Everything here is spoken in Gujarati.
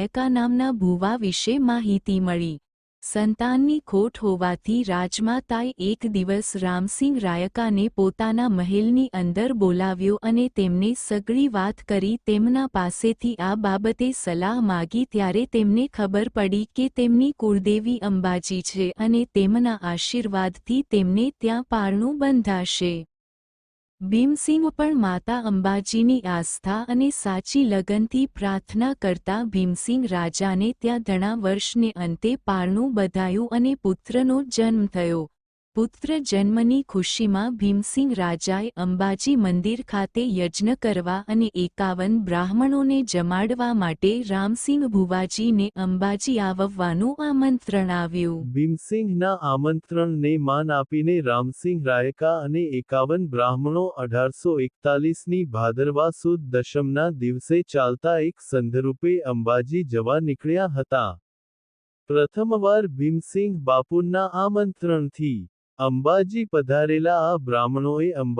રાયકા નામના ભુવા વિશે માહિતી મળી. સંતાનની ખોટ હોવાથી રાજમાતાએ એક દિવસ રામસિંહ રાયકાને પોતાના મહેલની અંદર બોલાવ્યો અને તેમને સગળી વાત કરી તેમના પાસેથી આ બાબતે સલાહ માગી ત્યારે તેમને ખબર પડી કે તેમની કુળદેવી અંબાજી છે અને તેમના આશીર્વાદથી તેમને ત્યાં પારણું બંધાશે. ભીમસિંહ પણ માતા અંબાજીની આસ્થા અને સાચી લગનથી પ્રાર્થના કરતા ભીમસિંહ રાજાને ત્યાં ઘણા વર્ષને અંતે પારણું બધાયું અને પુત્રનો જન્મ થયો. પુત્ર જન્મની ખુશીમાં ભીમસિંહ રાજાએ અંબાજી મંદિર ખાતે યજ્ઞ કરવા અને એકાવન બ્રાહ્મણોને જમાડવા માટે રામસિંહ ભુવાજીને અંબાજી આવવાનું આમંત્રણ આવ્યું. ભીમસિંહના આમંત્રણને માન આપીને રામસિંહ રાયકા અને એકાવન બ્રાહ્મણો અઢારસો એકતાલીસની ભાદરવા સુદ દશમના દિવસે ચાલતા એક સંધરૂપે અંબાજી જવા નીકળ્યા હતા. પ્રથમવાર ભીમસિંહ બાપુના આમંત્રણથી અંબાજી પધારેલા આ બ્રાહ્મણોએ અંબા